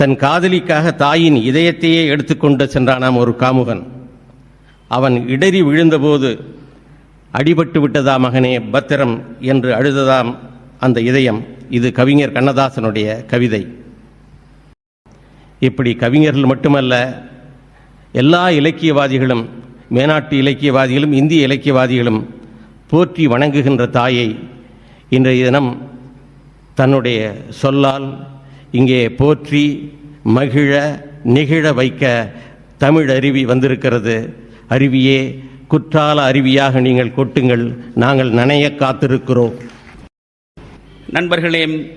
தன் காதலிக்காக தாயின் இதயத்தையே எடுத்துக்கொண்டு சென்றானாம் ஒரு காமுகன். அவன் இடறி விழுந்தபோது அடிபட்டு விட்டதா மகனே பத்திரம் என்று அழுததாம் அந்த இதயம். இது கவிஞர் கண்ணதாசனுடைய கவிதை. இப்படி கவிஞர்கள் மட்டுமல்ல எல்லா இலக்கியவாதிகளும் மேனாட்டு இலக்கியவாதிகளும் இந்திய இலக்கியவாதிகளும் போற்றி வணங்குகின்ற தாயை இன்றைய தினம் தன்னுடைய சொல்லால் இங்கே போற்றி மகிழ நிகிழ வைக்க தமிழ் அருவி வந்திருக்கிறது. அருவியே குற்றால அருவியாக நீங்கள் கொட்டுங்கள். நாங்கள் நனைய காத்திருக்கிறோம். நண்பர்களே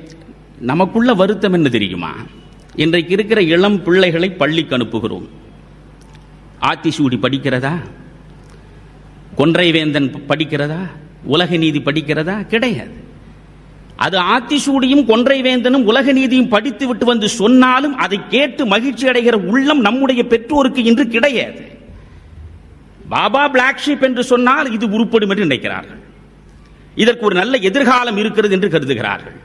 நமக்குள்ள வருத்தம் என்ன தெரியுமா? இன்றைக்கு இருக்கிற இளம் பிள்ளைகளை பள்ளிக்கு அனுப்புகிறோம். ஆத்திசூடி படிக்கிறதா? கொன்றைவேந்தன் படிக்கிறதா? உலக நீதி படிக்கிறதா? கிடையாது. அது ஆத்திசூடியும் கொன்றைவேந்தனும் உலக நீதியும் படித்து விட்டு வந்து சொன்னாலும் அதை கேட்டு மகிழ்ச்சி அடைகிற உள்ளம் நம்முடைய பெற்றோருக்கு இன்று கிடையாது. பாபா பிளாக் ஷீப் என்று சொன்னால் இது உருப்படும் என்று நினைக்கிறார்கள். இதற்கு ஒரு நல்ல எதிர்காலம் இருக்கிறது என்று கருதுகிறார்கள்.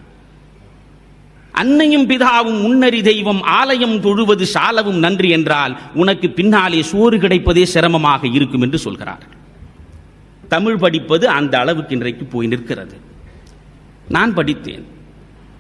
அன்னையும் பிதாவும் முன்னறி தெய்வம் ஆலயம் தொழுவது சாலவும் நன்றி என்றால் உனக்கு பின்னாலே சோறு கிடைப்பதே சிரமமாக இருக்கும் என்று சொல்கிறார்கள். தமிழ் படிப்பது அந்த அளவுக்கு இன்றைக்கு போய் நிற்கிறது. நான் படித்தேன்.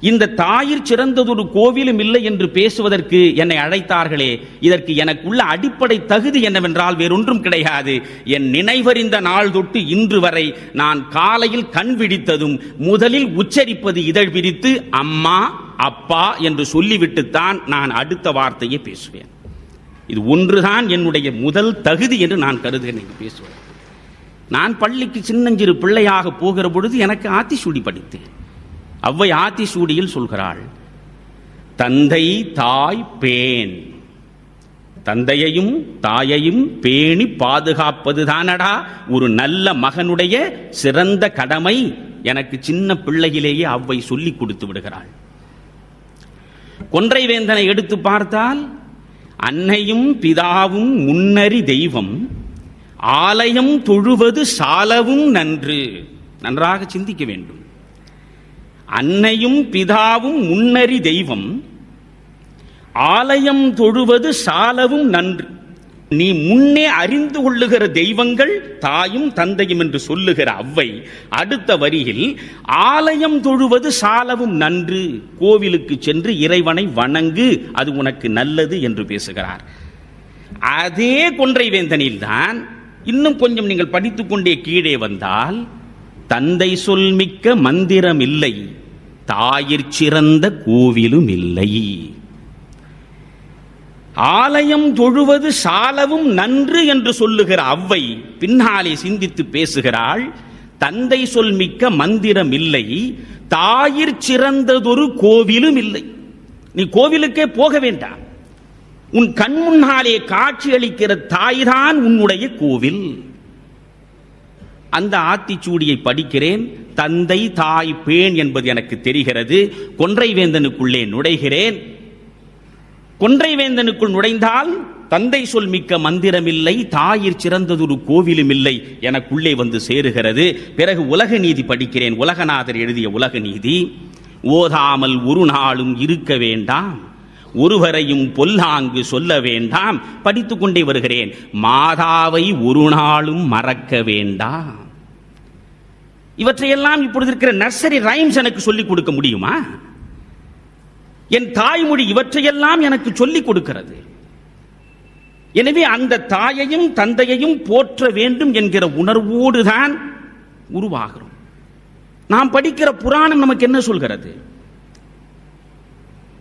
இந்த தாயிற் சிறந்ததொரு கோவிலும் இல்லை என்று பேசுவதற்கு என்னை அழைத்தார்களே இதற்கு எனக்குள்ள அடிப்படை தகுதி என்னவென்றால் வேறொன்றும் கிடையாது. என் நினைவறிந்த நாள் தொட்டு இன்று வரை நான் காலையில் கண் விழித்ததும் முதலில் உச்சரிப்பது இதழ் விரித்து அம்மா அப்பா என்று சொல்லிவிட்டுத்தான் நான் அடுத்த வார்த்தையை பேசுவேன். இது ஒன்றுதான் என்னுடைய முதல் தகுதி என்று நான் கருதுகிறேன் பேசுவேன். நான் பள்ளிக்கு சின்னஞ்சிறு பிள்ளையாக போகிற பொழுது எனக்கு ஆத்திசூடி படித்தேன். அவ்வை ஆத்திசூடியில் சொல்கிறாள் தந்தை தாய் பேன். தந்தையையும் தாயையும் பேணி பாதுகாப்பது தானடா ஒரு நல்ல மகனுடைய சிறந்த கடமை எனக்கு சின்ன பிள்ளையிலேயே அவ்வை சொல்லிக் கொடுத்து விடுகிறாள். கொன்றைவேந்தனை எடுத்து பார்த்தால் அன்னையும் பிதாவும் முன்னறி தெய்வம். ஆலயம் தொழுவது சாலவும் நன்று. நன்றாக சிந்திக்க வேண்டும். அன்னையும் பிதாவும் முன்னறி தெய்வம். ஆலயம் தொழுவது சாலவும் நன்று. நீ முன்னே அறிந்து கொள்ளுகிற தெய்வங்கள் தாயும் தந்தையும் என்று சொல்லுகிற அவ்வை அடுத்த வரியில் ஆலயம் தொழுவது சாலவும் நன்று. கோவிலுக்கு சென்று இறைவனை வணங்கு அது உனக்கு நல்லது என்று பேசுகிறார். அதே கொன்றை வேந்தனில்தான் இன்னும் கொஞ்சம் நீங்கள் படித்துக்கொண்டே கீழே வந்தால் தந்தை சொல் மிக்க மந்திரம் இல்லை தாயிற் சிறந்த கோவிலும் இல்லை ஆலயம் தொழுவது சாலவும் நன்று என்று சொல்லுகிற அவ்வை பின்னாலே சிந்தித்து பேசுகிறாள் தந்தை சொல் மிக்க மந்திரம் இல்லை தாயிற் சிறந்ததொரு கோவிலும் இல்லை நீ கோவிலுக்கே போக வேண்டாம். உன் கண் முன்னாலே காட்சியளிக்கிற தாய்தான் உன்னுடைய கோவில். அந்த ஆத்திச்சூடியை படிக்கிறேன் தந்தை தாய் பேன் என்பது எனக்கு தெரிகிறது. கொன்றைவேந்தனுக்குள்ளே நுழைகிறேன். கொன்றைவேந்தனுக்குள் நுழைந்தால் தந்தை சொல் மிக்க மந்திரமில்லை தாயிற் சிறந்ததொரு கோவிலும் இல்லை எனக்குள்ளே வந்து சேருகிறது. பிறகு உலக நீதி படிக்கிறேன் உலகநாதர் எழுதிய உலக நீதி. ஓதாமல் ஒரு நாளும் இருக்க வேண்டாம். ஒருவரையும் பொல்லாங்கு சொல்ல வேண்டாம் படித்து கொண்டே வருகிறேன். மாதாவை ஒரு நாளும் மறக்க வேண்டாம். இவற்றையெல்லாம் இப்பொழுது இருக்கிற நர்சரி ரைம்ஸ் எனக்கு சொல்லிக் கொடுக்க முடியுமா? என் தாய்மொழி இவற்றையெல்லாம் எனக்கு சொல்லிக் கொடுக்கிறது. எனவே அந்த தாயையும் தந்தையையும் போற்ற வேண்டும் என்கிற உணர்வோடு தான் உருவாகிறோம். நாம் படிக்கிற புராணம் நமக்கு என்ன சொல்கிறது?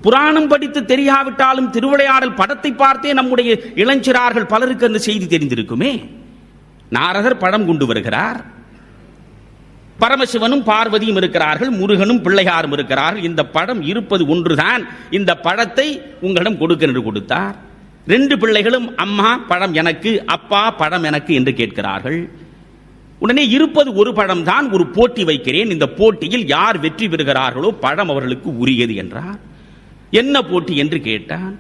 புராணம் படித்து தெரியாவிட்டாலும் திருவிளையாடல் படத்தை பார்த்தே நம்முடைய இளஞ்சிறார்கள் பலருக்கு அந்த செய்தி தெரிந்திருக்குமே. நாரதர் பழம் கொண்டு வருகிறார். பரமசிவனும் பார்வதியும் இருக்கிறார்கள் முருகனும் பிள்ளையாரும் இருக்கிறார்கள். இந்த படம் இருப்பது ஒன்றுதான். இந்த பழத்தை உங்களிடம் கொடுக்க என்று கொடுத்தார். ரெண்டு பிள்ளைகளும் அம்மா பழம் எனக்கு அப்பா படம் எனக்கு என்று கேட்கிறார்கள். உடனே இருப்பது ஒரு பழம் தான் ஒரு போட்டி வைக்கிறேன். இந்த போட்டியில் யார் வெற்றி பெறுகிறார்களோ பழம் அவர்களுக்கு உரியது என்றார். என்ன போட்டி என்று கேட்டான்.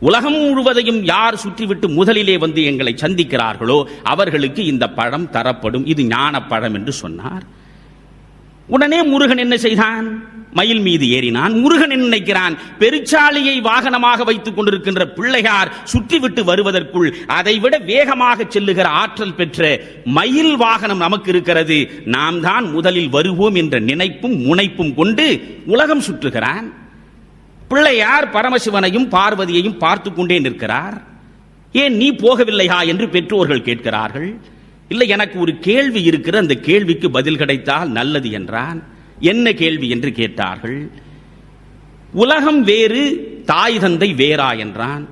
உலகம் முழுவதையும் யார் சுற்றிவிட்டு முதலிலே வந்து எங்களை சந்திக்கிறார்களோ அவர்களுக்கு இந்த பழம் தரப்படும். இது ஞான பழம் என்று சொன்னார். உடனே முருகன் என்ன செய்தான்? மயில் மீது ஏறினான். முருகன் என்ன நினைக்கிறான்? பெருச்சாலியை வாகனமாக வைத்துக் கொண்டிருக்கின்ற பிள்ளையார் சுற்றிவிட்டு வருவதற்குள் அதைவிட வேகமாக செல்லுகிற ஆற்றல் பெற்ற மயில் வாகனம் நமக்கு இருக்கிறது. நாம் தான் முதலில் வருவோம் என்ற நினைப்பும் முனைப்பும் கொண்டு உலகம் சுற்றுகிறான். பிள்ளையார் பரமசிவனையும் பார்வதியையும் பார்த்து கொண்டே நிற்கிறார். ஏன் நீ போகவில்லையா என்று பெற்றோர்கள் கேட்கிறார்கள். இல்லை எனக்கு ஒரு கேள்வி இருக்கிற அந்த கேள்விக்கு பதில் கிடைத்தால் நல்லது என்றான். என்ன கேள்வி என்று கேட்டார்கள். உலகம் வேறு தாய் தந்தை வேறா என்றான்.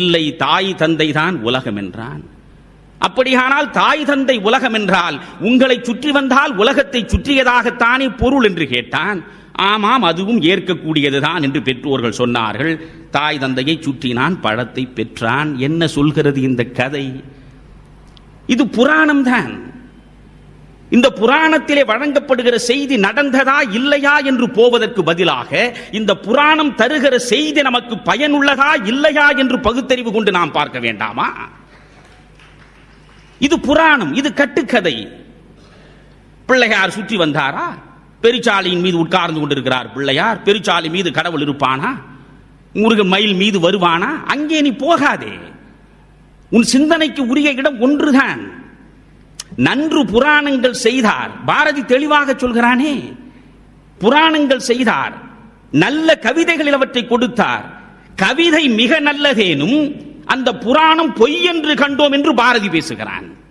இல்லை தாய் தந்தை தான் உலகம் என்றான். அப்படியானால் தாய் தந்தை உலகம் என்றால் உங்களை சுற்றி வந்தால் உலகத்தை சுற்றியதாகத்தானே பொருள் என்று கேட்டான். ஆமாம் அதுவும் ஏற்கக்கூடியதுதான் என்று பெற்றோர்கள் சொன்னார்கள். தாய் தந்தையை சுற்றினான் பழத்தை பெற்றான். என்ன சொல்கிறது இந்த கதை? இது புராணம்தான். இந்த புராணத்திலே வழங்கப்படுகிற செய்தி நடந்ததா இல்லையா என்று போவதற்கு பதிலாக இந்த புராணம் தருகிற செய்தி நமக்கு பயனுள்ளதா இல்லையா என்று பகுத்தறிவு கொண்டு நாம் பார்க்க வேண்டாமா? இது புராணம் இது கட்டுக்கதை. பிள்ளையார் சுற்றி வந்தாரா? பெருச்சாலியின் மீது உட்கார்ந்து கொண்டிருக்கிறார். பிள்ளையார் பெருச்சாலி மீது கடவுள் இருப்பானா? முருகன் மயில் மீது வருவானா? அங்கே நீ போகாதே. உன் சிந்தனைக்கு உரிய இடம் ஒன்றுதான். நன்று புராணங்கள் செய்தார். பாரதி தெளிவாக சொல்கிறானே புராணங்கள் செய்தார். நல்ல கவிதைகள் அவற்றை கொடுத்தார். கவிதை மிக நல்லதேனும் அந்த புராணம் பொய் என்று கண்டோம் என்று பாரதி பேசுகிறான்.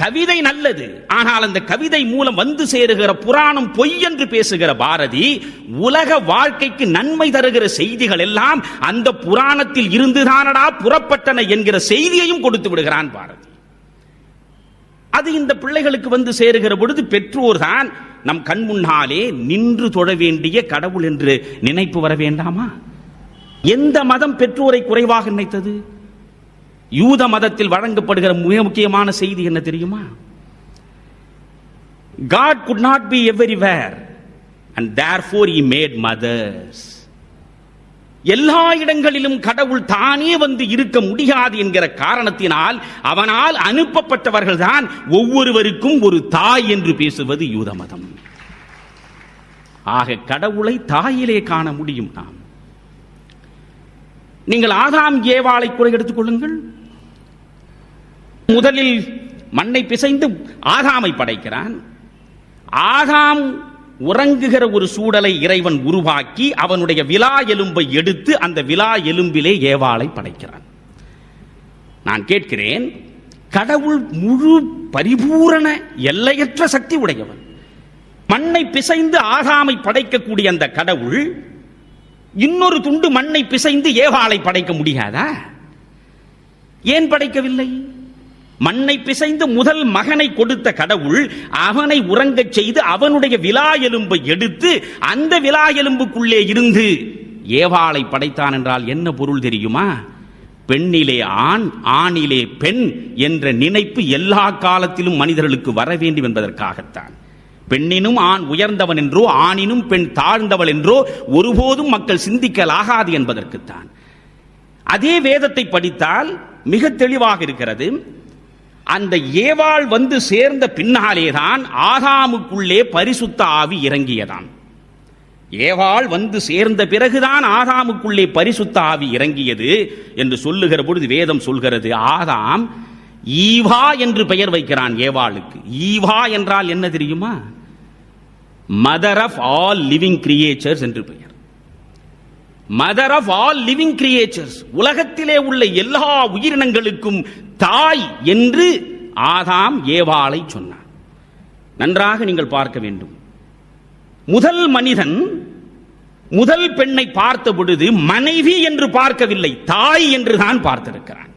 கவிதை நல்லது. ஆனால் அந்த கவிதை மூலம் வந்து சேருகிற புராணம் பொய் என்று பேசுகிற பாரதி உலக வாழ்க்கைக்கு நன்மை தருகிற செய்திகள் எல்லாம் அந்த புராணத்தில் இருந்துதானடா புறப்பட்டன என்கிற செய்தியையும் கொடுத்து விடுகிறான் பாரதி. அது இந்த பிள்ளைகளுக்கு வந்து சேருகிற பொழுது பெற்றோர் தான் நம் கண் முன்னாலே நின்று தொழ வேண்டிய கடவுள் என்று நினைப்பு வர வேண்டாமா? எந்த மதம் பெற்றோரை குறைவாக நினைத்தது? யூத மதத்தில் வழங்கப்படுகிற மிக முக்கியமான செய்தி என்ன தெரியுமா? God could not be everywhere and therefore he made mothers எல்லா இடங்களிலும் கடவுள் தானே வந்து இருக்க முடியாது என்கிற காரணத்தினால் அவனால் அனுப்பப்பட்டவர்கள் தான் ஒவ்வொருவருக்கும் ஒரு தாய் என்று பேசுவது யூத மதம். ஆக கடவுளை தாயிலே காண முடியும் நாம். நீங்கள் ஆதாம் ஏவாளை கூட எடுத்துக்கொள்ளுங்கள் முதலில் மண்ணை பிசைந்து ஆகாமை படைக்கிறான். ஆகாம் உறங்குகிற ஒரு சூழலை இறைவன் உருவாக்கி அவனுடைய விழா எலும்பை எடுத்து அந்த விலா எலும்பிலே ஏவாளை படைக்கிறான். நான் கேட்கிறேன் கடவுள் முழு பரிபூரண எல்லையற்ற சக்தி உடையவன். மண்ணை பிசைந்து ஆகாமை படைக்கக்கூடிய அந்த கடவுள் இன்னொரு துண்டு மண்ணை பிசைந்து ஏவாளை படைக்க முடியாதா? ஏன் படைக்கவில்லை? மண்ணை பிசைந்து முதல் மகனை கொடுத்த கடவுள் அவனை உறங்கச் செய்து அவனுடைய விலா எலும்பை எடுத்து அந்த விலா எலும்புக்குள்ளே இருந்து ஏவாளை படைத்தான் என்றால் என்ன பொருள் தெரியுமா? பெண்ணிலே ஆண் ஆணிலே பெண் என்ற நினைப்பு எல்லா காலத்திலும் மனிதர்களுக்கு வர வேண்டும் என்பதற்காகத்தான். பெண்ணினும் ஆண் உயர்ந்தவன் என்றோ ஆணினும் பெண் தாழ்ந்தவள் என்றோ ஒருபோதும் மக்கள் சிந்திக்கலாகாது என்பதற்குத்தான். அதே வேதத்தை படித்தால் மிக தெளிவாக இருக்கிறது. அந்த ஏவாள் வந்து சேர்ந்த பின்னாலேதான் ஆதாமுக்குள்ளே பரிசுத்த ஆவி இறங்கியதான் ஏவாள் வந்து சேர்ந்த பிறகுதான் ஆதாமுக்குள்ளே பரிசுத்த ஆவி இறங்கியது என்று சொல்லுகிற பொழுது வேதம் சொல்கிறது ஆதாம் ஈவா என்று பெயர் வைக்கிறான் ஏவாளுக்கு. ஈவா என்றால் என்ன தெரியுமா? Mother of all living creatures என்று பெயர். Mother of all living creatures உலகத்திலே உள்ள எல்லா உயிரினங்களுக்கும் தாய் என்று ஆதாம் ஏவாளை சொன்னார். நன்றாக நீங்கள் பார்க்க வேண்டும். முதல் மனிதன் முதல் பெண்ணை பார்த்த பொழுது மனைவி என்று பார்க்கவில்லை தாய் என்று தான் பார்த்திருக்கிறான்.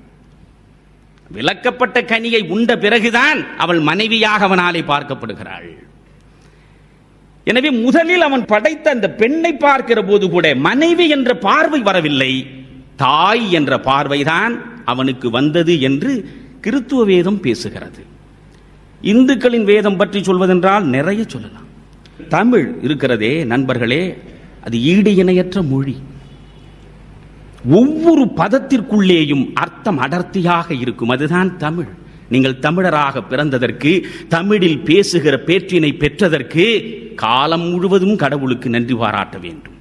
விளக்கப்பட்ட கனியை உண்ட பிறகுதான் அவள் மனைவியாக அவனாலே பார்க்கப்படுகிறாள். எனவே முதலில் அவன் படைத்த அந்த பெண்ணை பார்க்கிற போது கூட மனைவி என்ற பார்வை வரவில்லை தாய் என்ற பார்வைதான் அவனுக்கு வந்தது என்று கிறித்துவ வேதம் பேசுகிறது. இந்துக்களின் வேதம் பற்றி சொல்வதென்றால் நிறைய சொல்லலாம். தமிழ் இருக்கிறதே நண்பர்களே அது ஈடு இணையற்ற மொழி. ஒவ்வொரு பதத்திற்குள்ளேயும் அர்த்தம் அடர்த்தியாக இருக்கும். அதுதான் தமிழ். நீங்கள் தமிழராக பிறந்ததற்கு தமிழில் பேசுகிற பேற்றினை பெற்றதற்கு காலம் முழுவதும் கடவுளுக்கு நன்றி பாராட்ட வேண்டும்.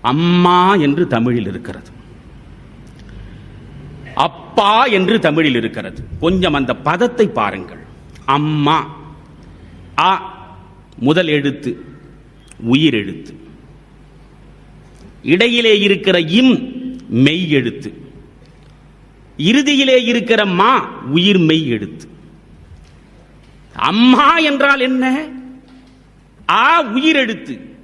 அம்மா என்று தமிழில் இருக்கிறது. அப்பா என்று தமிழில் இருக்கிறது. கொஞ்சம் அந்த பதத்தை பாருங்கள். அம்மா. அ முதல் எழுத்து. உயிர் எழுத்து. இடையிலே இருக்கிற இம் மெய் எழுத்து. இறுதியிலே இருக்கிற மா உயிர் மெய் எழுத்து. அம்மா என்றால் என்ன? ஆ உயிர் எழுத்து.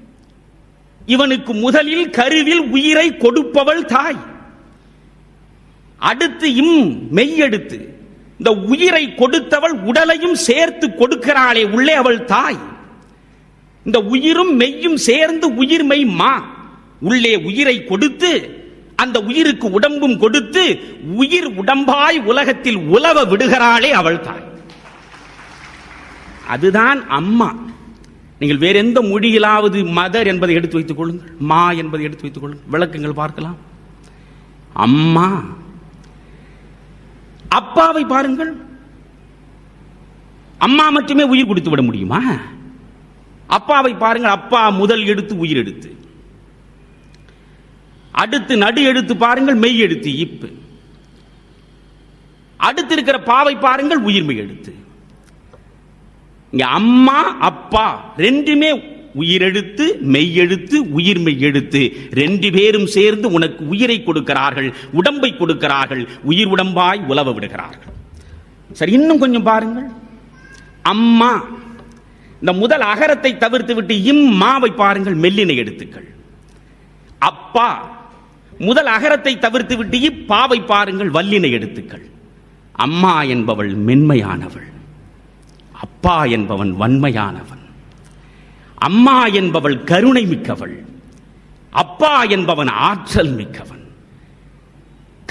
இவனுக்கு முதலில் கருவில் உயிரை கொடுப்பவள் தாய். அடுத்து இம் மெய் எடுத்து இந்த உயிரை கொடுத்தவள் உடலையும் சேர்த்து கொடுக்கிறாளே உள்ளே அவள் தாய். இந்த உயிரும் மெய்யும் சேர்ந்து உயிர் மெய் மா. உள்ளே உயிரை கொடுத்து அந்த உயிருக்கு உடம்பும் கொடுத்து உயிர் உடம்பாய் உலகத்தில் உலவ விடுகிறாளே அவள் தாய். அதுதான் அம்மா. நீங்கள் வேற எந்த மொழியிலாவது மதர் என்பதை எடுத்து வைத்துக் கொள்ளுங்கள் மா என்பதை எடுத்து வைத்துக் கொள்ளுங்கள். விளக்கங்கள் பார்க்கலாம். அம்மா. அப்பாவை பாருங்கள். அம்மா மட்டுமே உயிர் கொடுத்து விட முடியுமா? அப்பாவை பாருங்கள் அப்பா முதல் எடுத்து உயிர் எடுத்து. அடுத்து நடு எடுத்து பாருங்கள் மெய் எடுத்து இப்பு. அடுத்து இருக்கிற பாவை பாருங்கள் உயிர்மை எடுத்து. இங்க அம்மா அப்பா ரெண்டுமே உயிரெழுத்து மெய்யெழுத்து உயிர் எழுத்து ரெண்டு பேரும் சேர்ந்து உனக்கு உயிரை கொடுக்கிறார்கள் உடம்பை கொடுக்கிறார்கள். உயிர் உடம்பாய் உலவ விடுகிறார்கள். சரி இன்னும் கொஞ்சம் பாருங்கள். அம்மா இந்த முதல் அகரத்தை தவிர்த்து விட்டு இம்மாவை பாருங்கள் மெல்லினை எழுத்துக்கள் அப்பா முதல் அகரத்தை தவிர்த்து விட்டு இப்பாவை பாருங்கள் வல்லினை எழுத்துக்கள் அம்மா என்பவள் மென்மையானவள். அப்பா என்பவன் வன்மையானவன். அம்மா என்பவள் கருணை மிக்கவள் அப்பா என்பவன் ஆற்றல் மிக்கவன்.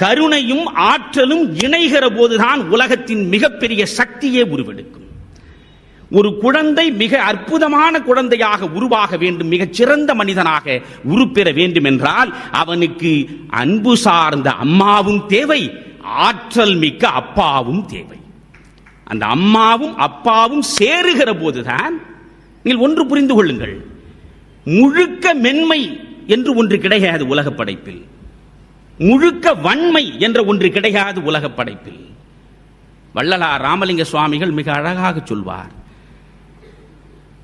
கருணையும் ஆற்றலும் இணைகிற போதுதான் உலகத்தின் மிகப்பெரிய சக்தியே உருவெடுக்கும். ஒரு குழந்தை மிக அற்புதமான குழந்தையாக உருவாக வேண்டும் மிகச் சிறந்த மனிதனாக உருப்பெற வேண்டும் என்றால் அவனுக்கு அன்பு சார்ந்த அம்மாவும் தேவை ஆற்றல் மிக்க அப்பாவும் தேவை. அந்த அம்மாவும் அப்பாவும் சேருகிற போதுதான் நீங்கள் ஒன்று புரிந்து கொள்ளுங்கள். முழுக்க மென்மை என்று ஒன்று கிடையாது உலக படைப்பில் முழுக்க வன்மை என்ற ஒன்று கிடையாது உலக படைப்பில் வள்ளலார் ராமலிங்க சுவாமிகள் மிக அழகாக சொல்வார்.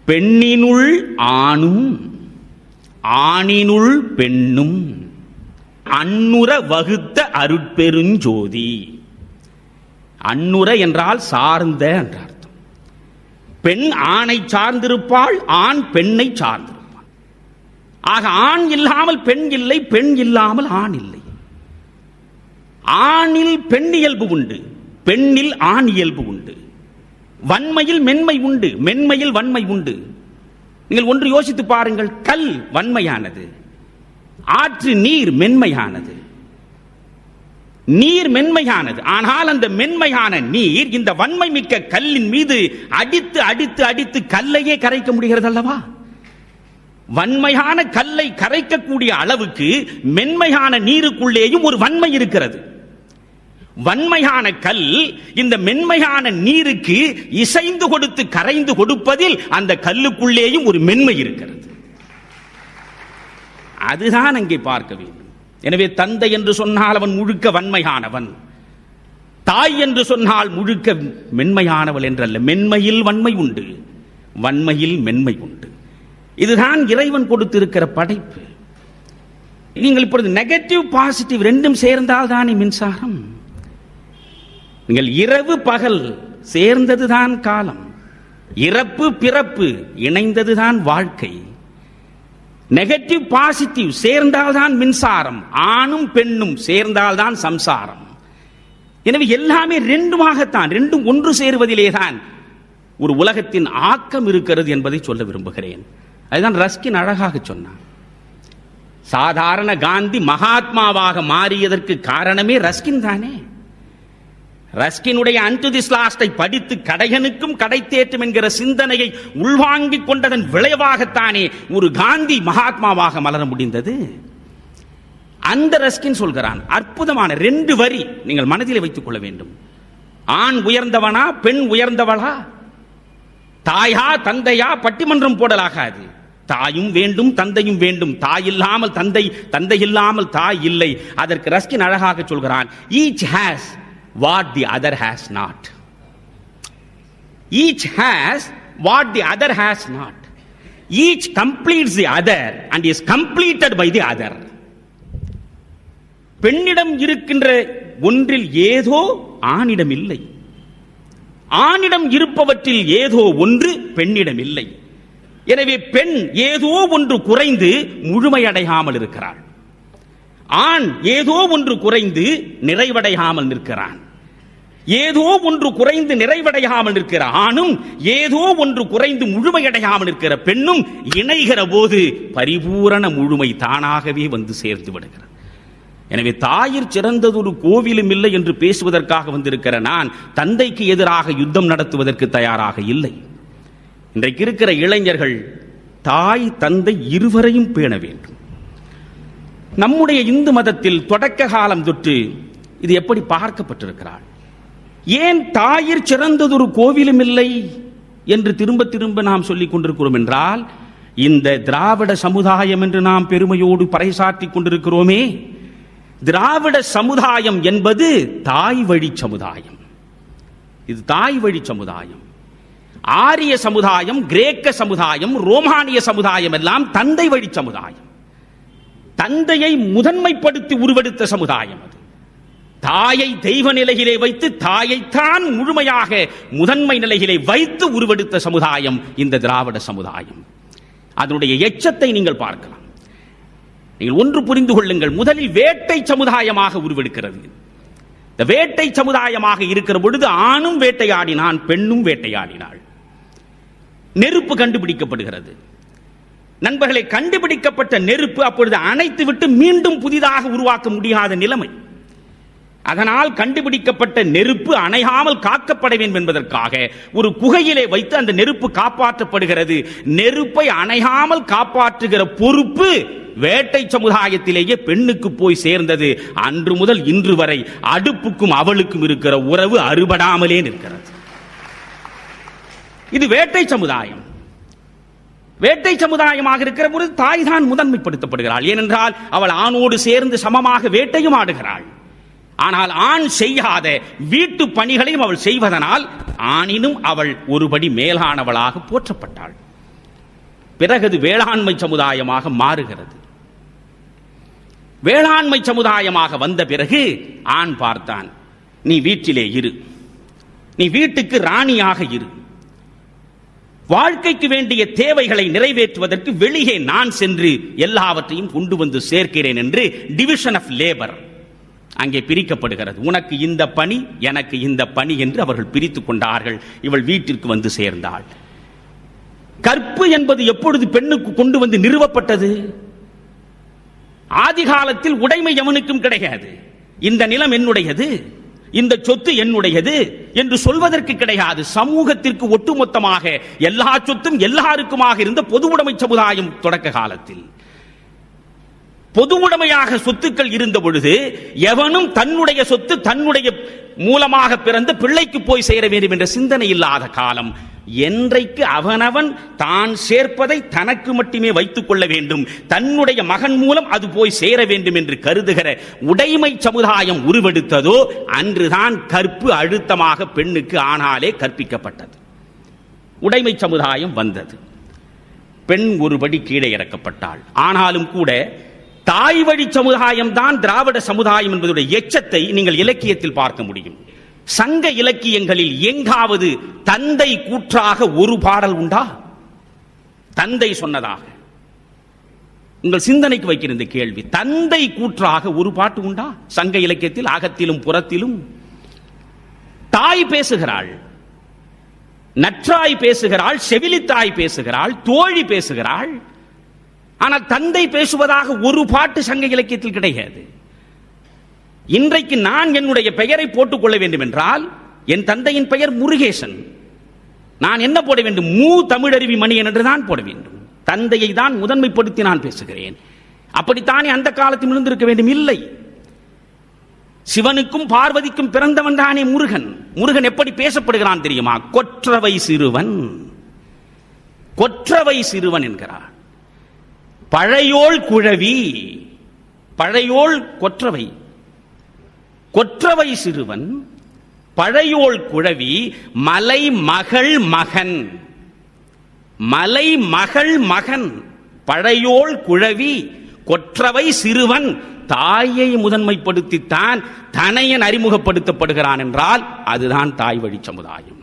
பெண்ணினுள் ஆணும் ஆணினுள் பெண்ணும் அன்னுர வகுத்த அருட்பெருஞ்சோதி அன்னுர என்றால் சார்ந்த என்றார். பெண் ஆணை சார்ந்திருப்பாள் ஆண் பெண்ணை சார்ந்திருப்பாள். ஆக ஆண் இல்லாமல் பெண் இல்லை பெண் இல்லாமல் ஆண் இல்லை. ஆணில் பெண் இயல்பு உண்டு பெண்ணில் ஆண் இயல்பு உண்டு. வன்மையில் மென்மை உண்டு மென்மையில் வன்மை உண்டு. நீங்கள் ஒன்று யோசித்து பாருங்கள் கல் வன்மையானது ஆற்று நீர் மென்மையானது. நீர் மென்மையானது. ஆனால் அந்த மென்மையான நீர் இந்த வன்மை மிக்க கல்லின் மீது அடித்து அடித்து அடித்து கல்லையே கரைக்க முடிகிறது அல்லவா வன்மையான கல்லை கரைக்கக்கூடிய அளவுக்கு மென்மையான நீருக்குள்ளேயும் ஒரு வன்மை இருக்கிறது. வன்மையான கல் இந்த மென்மையான நீருக்கு இசைந்து கொடுத்து கரைந்து கொடுப்பதில் அந்த கல்லுக்குள்ளேயும் ஒரு மென்மை இருக்கிறது. அதுதான் அங்கே பார்க்க வேண்டும். எனவே தந்தை என்று சொன்னால் அவன் முழுக்க வன்மையானவன். தாய் என்று சொன்னால் முழுக்க மென்மையானவள் என்றல்ல. மென்மையில் வன்மை உண்டு. வன்மையில் மென்மை உண்டு. இதுதான் இறைவன் கொடுத்திருக்கிற படைப்பு. நீங்கள் இப்பொழுது நெகட்டிவ் பாசிட்டிவ் ரெண்டும் சேர்ந்தால் தானே மின்சாரம்? நீங்கள் இரவு பகல் சேர்ந்ததுதான் காலம். இறப்பு பிறப்பு இணைந்ததுதான் வாழ்க்கை. நெகட்டிவ் பாசிட்டிவ் சேர்ந்தால்தான் மின்சாரம். ஆணும் பெண்ணும் சேர்ந்தால்தான் சம்சாரம். எனவே எல்லாமே ரெண்டுமாகத்தான் ரெண்டும் ஒன்று சேருவதிலே தான் ஒரு உலகத்தின் ஆக்கம் இருக்கிறது என்பதை சொல்ல விரும்புகிறேன். அதுதான் ரஸ்கின் அழகாக சொன்னான். சாதாரண காந்தி மகாத்மாவாக மாறியதற்கு காரணமே ரஸ்கின் தானே? ரஸ்கினுடைய அன்டு திஸ் லாஸ்டை படித்து கடையனுக்கும் கடை தேற்றும் என்கிற சிந்தனையை உள்வாங்கிக் கொண்டதன் விளைவாகத்தானே ஒரு காந்தி மகாத்மாவாக மலர முடிந்தது? அந்த ரஸ்கின் சொல்கிறான் அற்புதமான ரெண்டு வரி நீங்கள் மனதில் வைத்துக் கொள்ள வேண்டும். ஆண் உயர்ந்தவனா பெண் உயர்ந்தவளா? தாயா தந்தையா? பட்டிமன்றம் போடலாகாது. தாயும் வேண்டும் தந்தையும் வேண்டும். தாய் இல்லாமல் தந்தை தந்தை இல்லாமல் தாய் இல்லை. அதற்கு ரஸ்கின் அழகாக சொல்கிறான் each has what the other has not each has what the other has not each completes the other and is completed by the other பெண்ணிடம் இருக்கின்ற ஒன்றில் ஏதோ ஆணிடம் இல்லை. ஆணிடம் இருப்பவற்றில் ஏதோ ஒன்று பெண்ணிடம் இல்லை. எனவே பெண் ஏதோ ஒன்று குறைந்து முழுமையடையாமல் இருக்கிறாள். ஆண் ஏதோ ஒன்று குறைந்து நிறைவடையாமல் நிற்கிறான். ஏதோ ஒன்று குறைந்து நிறைவடையாமல் நிற்கிற ஆணும் ஏதோ ஒன்று குறைந்து முழுமையடையாமல் நிற்கிற பெண்ணும் இணைகிற போது பரிபூரண முழுமை தானாகவே வந்து சேர்ந்து விடுகிறது. எனவே தாயிற் சிறந்ததொரு கோவிலும் இல்லை என்று பேசுவதற்காக வந்திருக்கிற நான் தந்தைக்கு எதிராக யுத்தம் நடத்துவதற்கு தயாராக இல்லை. இன்றைக்கு இருக்கிற இளைஞர்கள் தாய் தந்தை இருவரையும் பேண வேண்டும். நம்முடைய இந்து மதத்தில் தொடக்க காலம் தொட்டு இது எப்படி பார்க்கப்பட்டிருக்கிறாள்? ஏன் தாயிற் சிறந்ததொரு கோவிலும் இல்லை என்று திரும்ப திரும்ப நாம் சொல்லிக் கொண்டிருக்கிறோம் என்றால் இந்த திராவிட சமுதாயம் என்று நாம் பெருமையோடு பறைசாற்றிக் கொண்டிருக்கிறோமே திராவிட சமுதாயம் என்பது தாய் வழி சமுதாயம். இது தாய் வழி சமுதாயம். ஆரிய சமுதாயம் கிரேக்க சமுதாயம் ரோமானிய சமுதாயம் எல்லாம் தந்தை வழி சமுதாயம். தந்தையை முதன்மைப்படுத்தி உருவெடுத்த சமுதாயம் அது. தாயை தெய்வ நிலையிலே வைத்து தாயைத்தான் முழுமையாக முதன்மை நிலையிலே வைத்து உருவெடுத்த சமுதாயம் இந்த திராவிட சமுதாயம். அதனுடைய எச்சத்தை நீங்கள் பார்க்கலாம். நீங்கள் ஒன்று புரிந்து கொள்ளுங்கள். முதலில் வேட்டை சமுதாயமாக உருவெடுக்கிறது. இந்த வேட்டை சமுதாயமாக இருக்கிற பொழுது ஆணும் வேட்டையாடினான் பெண்ணும் வேட்டையாடினாள். நெருப்பு கண்டுபிடிக்கப்படுகிறது. நண்பர்களை கண்டுபிடிக்கப்பட்ட நெருப்பு அப்பொழுது அணைத்து விட்டு மீண்டும் புதிதாக உருவாக்க முடியாத நிலைமை. அதனால் கண்டுபிடிக்கப்பட்ட நெருப்பு அணையாமல் காக்கப்பட வேண்டும் என்பதற்காக ஒரு குகையிலே வைத்து அந்த நெருப்பு காப்பாற்றப்படுகிறது. நெருப்பை அணையாமல் காப்பாற்றுகிற பொறுப்பு வேட்டை சமுதாயத்திலேயே பெண்ணுக்கு போய் சேர்ந்தது. அன்று முதல் இன்று வரை அடுப்புக்கும் அவளுக்கும் இருக்கிற உறவு அறுபடாமலே நிற்கிறது. இது வேட்டை சமுதாயம். வேட்டை சமுதாயமாக இருக்கிற பொழுது தாய் தான் முதன்மைப்படுத்தப்படுகிறாள். ஏனென்றால் அவள் ஆணோடு சேர்ந்து சமமாக வேட்டையும் ஆடுகிறாள். ஆனால் ஆண் செய்யாத வீட்டு பணிகளையும் அவள் செய்வதனால் ஆணினும் அவள் ஒருபடி மேலானவளாக போற்றப்பட்டாள். பிறகு வேளாண்மை சமுதாயமாக மாறுகிறது. வேளாண்மை சமுதாயமாக வந்த பிறகு ஆண் பார்த்தான் நீ வீட்டிலே இரு. நீ வீட்டுக்கு ராணியாக இரு. வாழ்க்கைக்கு வேண்டிய தேவைகளை நிறைவேற்றுவதற்கு வெளியே நான் சென்று எல்லாவற்றையும் கொண்டு வந்து சேர்க்கிறேன் என்று டிவிஷன் ஆஃப் லேபர் அங்கே பிரிக்கப்படுகிறது. உனக்கு இந்த பணி எனக்கு இந்த பணி என்று அவர்கள் பிரித்துக் கொண்டார்கள். இவள் வீட்டிற்கு வந்து சேர்ந்தாள். கற்பு என்பது எப்பொழுது பெண்ணுக்கு கொண்டு வந்து நிறுவப்பட்டது? ஆதி காலத்தில் உடைமை எவனுக்கும் கிடையாது. இந்த நிலம் என்னுடையது? இந்த சொத்து என்னுடையது என்று சொல்வதற்கு கிடையாது. சமூகத்திற்கு ஒட்டுமொத்தமாக எல்லா சொத்தும் எல்லாருக்குமாக இருந்த பொது உடைமை சமுதாயம் தொடக்க காலத்தில். பொது உடைமையாக சொத்துக்கள் இருந்த பொழுது எவனும் தன்னுடைய சொத்து தன்னுடைய மூலமாக பிறந்த பிள்ளைக்கு போய் சேர வேண்டும் என்ற சிந்தனை இல்லாத காலம். என்றைக்கு அவனவன் தான் சேர்ப்பதை தனக்கு மட்டுமே வைத்துக் கொள்ள வேண்டும். தன்னுடைய மகன் மூலம் அது போய் சேர வேண்டும் என்று கருதுகிற உடைமை சமுதாயம் உருவெடுத்ததோ அன்றுதான் கற்பு அழுத்தமாக பெண்ணுக்கு ஆனாலே கற்பிக்கப்பட்டது. உடைமை சமுதாயம் வந்தது. பெண் ஒருபடி கீழே இறக்கப்பட்டாள். ஆனாலும் கூட தாய் வழி சமுதாயம் தான் திராவிட சமுதாயம் என்பதுடைய எச்சத்தை நீங்கள் இலக்கியத்தில் பார்க்க முடியும். சங்க இலக்கியங்களில் எங்காவது தந்தை கூற்றாக ஒரு பாடல் உண்டா? தந்தை சொன்னதாக. உங்கள் சிந்தனைக்கு வைக்கிற இந்த கேள்வி தந்தை கூற்றாக ஒரு பாட்டு உண்டா? சங்க இலக்கியத்தில் அகத்திலும் புறத்திலும். தாய் பேசுகிறாள் நற்றாய் பேசுகிறாள் செவிலித்தாய் பேசுகிறாள் தோழி பேசுகிறாள். ஆனால் தந்தை பேசுவதாக ஒரு பாட்டு சங்க இலக்கியத்தில் கிடையாது. இன்றைக்கு நான் என்னுடைய பெயரை போட்டுக் கொள்ள வேண்டும் என்றால் என் தந்தையின் பெயர் முருகேசன். நான் என்ன போட வேண்டும்? மூ தமிழருவி மணியன் என்று தான் போட வேண்டும். தந்தையை தான் முதன்மைப்படுத்தி நான் பேசுகிறேன். அப்படித்தானே அந்த காலத்தில் இருந்திருக்க வேண்டும்? இல்லை. சிவனுக்கும் பார்வதிக்கும் பிறந்தவன் தானே முருகன். முருகன் எப்படி பேசப்படுகிறான் தெரியுமா? கொற்றவை சிறுவன். கொற்றவை சிறுவன் என்கிறார். பழையோள் குழவி பழையோள் கொற்றவை. கொற்றவை சிறுவன் பழையோள் குழவி மலை மகள் மகன். மலை மகள் மகன் பழையோள் குழவி கொற்றவை சிறுவன் தாயை முதன்மைப்படுத்தித்தான் தனையன் அறிமுகப்படுத்தப்படுகிறான் என்றால் அதுதான் தாய் வழி சமுதாயம்.